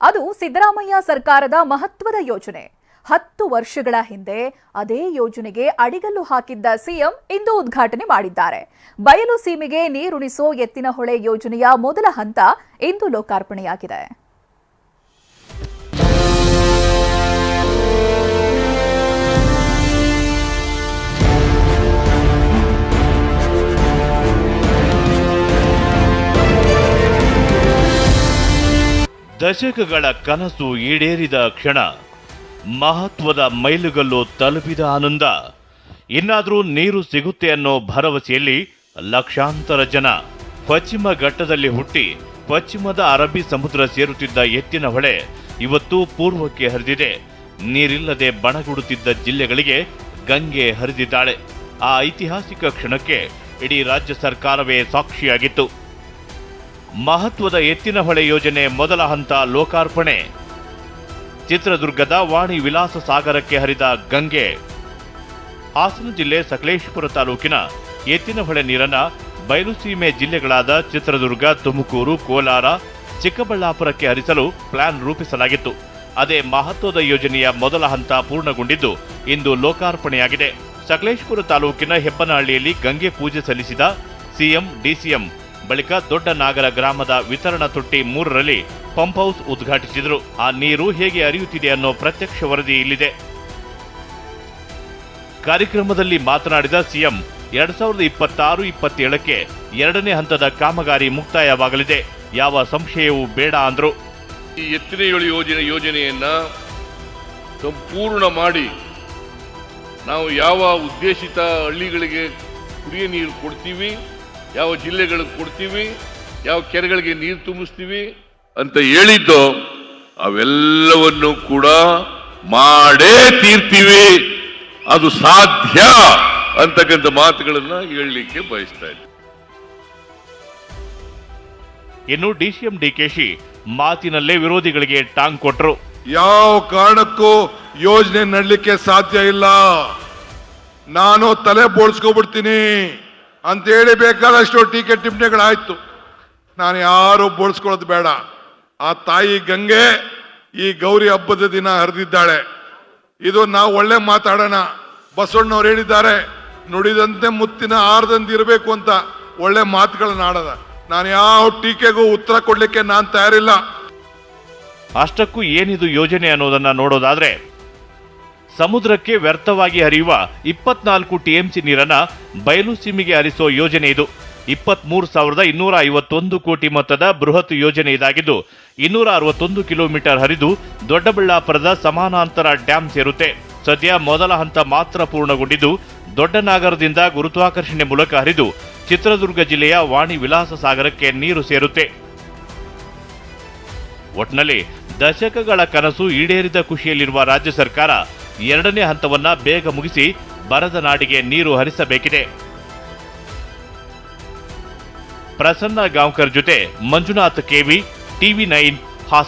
ಅದು ಸಿದ್ದರಾಮಯ್ಯ ಸರ್ಕಾರದ ಮಹತ್ವದ ಯೋಜನೆ. ಹತ್ತು ವರ್ಷಗಳ ಹಿಂದೆ ಅದೇ ಯೋಜನೆಗೆ ಅಡಿಗಲ್ಲು ಹಾಕಿದ್ದ ಸಿಎಂ ಇಂದು ಉದ್ಘಾಟನೆ ಮಾಡಿದ್ದಾರೆ. ಬಯಲು ಸೀಮೆಗೆ ನೀರುಣಿಸೋ ಎತ್ತಿನಹೊಳೆ ಯೋಜನೆಯ ಮೊದಲ ಹಂತ ಇಂದು ಲೋಕಾರ್ಪಣೆಯಾಗಿದೆ. ದಶಕಗಳ ಕನಸು ಈಡೇರಿದ ಕ್ಷಣ, ಮಹತ್ವದ ಮೈಲುಗಲ್ಲು ತಲುಪಿದ ಆನಂದ. ಇನ್ನಾದರೂ ನೀರು ಸಿಗುತ್ತೆ ಅನ್ನೋ ಭರವಸೆಯಲ್ಲಿ ಲಕ್ಷಾಂತರ ಜನ ಪಶ್ಚಿಮ ಘಟ್ಟದಲ್ಲಿ ಹುಟ್ಟಿ ಪಶ್ಚಿಮದ ಅರಬ್ಬಿ ಸಮುದ್ರ ಸೇರುತ್ತಿದ್ದ ಎತ್ತಿನ ಹೊಳೆ ಇವತ್ತು ಪೂರ್ವಕ್ಕೆ ಹರಿದಿದೆ. ನೀರಿಲ್ಲದೆ ಬಣಗುಡುತ್ತಿದ್ದ ಜಿಲ್ಲೆಗಳಿಗೆ ಗಂಗೆ ಹರಿದಿದ್ದಾಳೆ. ಆ ಐತಿಹಾಸಿಕ ಕ್ಷಣಕ್ಕೆ ಇಡೀ ರಾಜ್ಯ ಸರ್ಕಾರವೇ ಸಾಕ್ಷಿಯಾಗಿತ್ತು. ಮಹತ್ವದ ಎತ್ತಿನಹೊಳೆ ಯೋಜನೆ ಮೊದಲ ಹಂತ ಲೋಕಾರ್ಪಣೆ. ಚಿತ್ರದುರ್ಗದ ವಾಣಿ ವಿಲಾಸ ಸಾಗರಕ್ಕೆ ಹರಿದ ಗಂಗೆ. ಹಾಸನ ಜಿಲ್ಲೆ ಸಕಲೇಶಪುರ ತಾಲೂಕಿನ ಎತ್ತಿನಹೊಳೆ ನೀರನ್ನ ಬಯಲುಸೀಮೆ ಜಿಲ್ಲೆಗಳಾದ ಚಿತ್ರದುರ್ಗ, ತುಮಕೂರು, ಕೋಲಾರ, ಚಿಕ್ಕಬಳ್ಳಾಪುರಕ್ಕೆ ಹರಿಸಲು ಪ್ಲಾನ್ ರೂಪಿಸಲಾಗಿತ್ತು. ಅದೇ ಮಹತ್ವದ ಯೋಜನೆಯ ಮೊದಲ ಹಂತ ಪೂರ್ಣಗೊಂಡಿದ್ದು ಇಂದು ಲೋಕಾರ್ಪಣೆಯಾಗಿದೆ. ಸಕಲೇಶಪುರ ತಾಲೂಕಿನ ಹೆಬ್ಬನಹಳ್ಳಿಯಲ್ಲಿ ಗಂಗೆ ಪೂಜೆ ಸಲ್ಲಿಸಿದ ಸಿಎಂ, ಡಿಸಿಎಂ ಬಳಿಕ ದೊಡ್ಡ ನಾಗರ ಗ್ರಾಮದ ವಿತರಣಾ ತೊಟ್ಟಿ ಮೂರರಲ್ಲಿ ಪಂಪ್ ಹೌಸ್ ಉದ್ಘಾಟಿಸಿದರು. ಆ ನೀರು ಹೇಗೆ ಹರಿಯುತ್ತಿದೆ ಅನ್ನೋ ಪ್ರತ್ಯಕ್ಷ ವರದಿ ಇಲ್ಲಿದೆ. ಕಾರ್ಯಕ್ರಮದಲ್ಲಿ ಮಾತನಾಡಿದ ಸಿಎಂ, ಎರಡ್ ಸಾವಿರದ ಇಪ್ಪತ್ತಾರು ಇಪ್ಪತ್ತೇಳಕ್ಕೆ ಎರಡನೇ ಹಂತದ ಕಾಮಗಾರಿ ಮುಕ್ತಾಯವಾಗಲಿದೆ. ಯಾವ ಸಂಶಯವೂ ಬೇಡ ಅಂದರು. ಈ ಎತ್ತಿನ ಏಳು ಯೋಜನೆ ಯೋಜನೆಯನ್ನ ಸಂಪೂರ್ಣ ಮಾಡಿ ನಾವು ಯಾವ ಉದ್ದೇಶಿತ ಹಳ್ಳಿಗಳಿಗೆ ಕುಡಿಯ ನೀರು ಕೊಡ್ತೀವಿ ಯಾವ ಜಿಲ್ಲೆಗಳಿಗೆ ಕೊಡ್ತೀವಿ ಯಾವ ಕೆರೆಗಳಿಗೆ ನೀರು ತುಂಬಿಸ್ತೀವಿ ಅಂತ ಹೇಳಿದ್ದು ಅವೆಲ್ಲವನ್ನು ಕೂಡ ಮಾಡೇ ತೀರ್ತೀವಿ. ಅದು ಸಾಧ್ಯ ಅಂತಕ್ಕಂಥ ಮಾತುಗಳನ್ನ ಹೇಳಲಿಕ್ಕೆ ಬಯಸ್ತಾ ಇದ್ದೆ. ಇನ್ನು ಡಿಸಿಎಂ ಡಿಕೆಶಿ ಮಾತಿನಲ್ಲೇ ವಿರೋಧಿಗಳಿಗೆ ಟಾಂಗ್ ಕೊಟ್ಟರು ಯಾವ ಕಾರಣಕ್ಕೂ ಯೋಜನೆ ನಡಲಿಕ್ಕೆ ಸಾಧ್ಯ ಇಲ್ಲ. ನಾನು ತಲೆ ಬೋಳ್ಸ್ಕೊಬಿಡ್ತೀನಿ. ಅಂತ ಹೇಳಿ ಬೇಕಾದಷ್ಟು ಟೀಕೆ ಟಿಪ್ಪಣಿಗಳಾಯ್ತು. ನಾನು ಯಾರು ಬೋಳ್ಸ್ಕೊಳ್ಳೋದು ಬೇಡ. ಆ ತಾಯಿ ಗಂಗೆ ಈ ಗೌರಿ ಹಬ್ಬದ ದಿನ ಹರಿದಿದ್ದಾಳೆ. ಇದು ನಾವು ಒಳ್ಳೆ ಮಾತಾಡೋಣ. ಬಸವಣ್ಣವ್ರು ಹೇಳಿದ್ದಾರೆ, ನುಡಿದಂತೆ ಮುತ್ತಿನ ಆರದಂದಿರಬೇಕು ಅಂತ ಒಳ್ಳೆ ಮಾತುಗಳನ್ನ ಆಡದ. ನಾನು ಯಾವ ಟೀಕೆಗೂ ಉತ್ತರ ಕೊಡ್ಲಿಕ್ಕೆ ನಾನು ತಯಾರಿಲ್ಲ. ಅಷ್ಟಕ್ಕೂ ಏನಿದು ಯೋಜನೆ ಅನ್ನೋದನ್ನ ನೋಡೋದಾದ್ರೆ ಸಮುದ್ರಕ್ಕೆ ವ್ಯರ್ಥವಾಗಿ ಹರಿಯುವ ಇಪ್ಪತ್ನಾಲ್ಕು ಟಿಎಂಸಿ ನೀರನ್ನ ಬಯಲು ಸೀಮೆಗೆ ಹರಿಸೋ ಯೋಜನೆ ಇದು. ಇಪ್ಪತ್ಮೂರು ಸಾವಿರದ ಇನ್ನೂರ ಐವತ್ತೊಂದು ಕೋಟಿ ಮೊತ್ತದ ಬೃಹತ್ ಯೋಜನೆ ಇದಾಗಿದ್ದು, ಇನ್ನೂರ ಅರವತ್ತೊಂದು ಕಿಲೋಮೀಟರ್ ಹರಿದು ದೊಡ್ಡಬಳ್ಳಾಪುರದ ಸಮಾನಾಂತರ ಡ್ಯಾಂ ಸೇರುತ್ತೆ. ಸದ್ಯ ಮೊದಲ ಹಂತ ಮಾತ್ರ ಪೂರ್ಣಗೊಂಡಿದ್ದು ದೊಡ್ಡನಾಗರದಿಂದ ಗುರುತ್ವಾಕರ್ಷಣೆ ಮೂಲಕ ಹರಿದು ಚಿತ್ರದುರ್ಗ ಜಿಲ್ಲೆಯ ವಾಣಿ ವಿಲಾಸ ಸಾಗರಕ್ಕೆ ನೀರು ಸೇರುತ್ತೆ. ಒಟ್ನಲ್ಲಿ ದಶಕಗಳ ಕನಸು ಈಡೇರಿದ ಖುಷಿಯಲ್ಲಿರುವ ರಾಜ್ಯ ಸರ್ಕಾರ ಎರಡನೇ ಹಂತವನ್ನ ಬೇಗ ಮುಗಿಸಿ ಬರದ ನಾಡಿಗೆ ನೀರು ಹರಿಸಬೇಕಿದೆ. ಪ್ರಸನ್ನ ಗಾಂವ್ಕರ್ ಜೊತೆ ಮಂಜುನಾಥ್ ಕೆವಿ, ಟಿವಿ ನೈನ್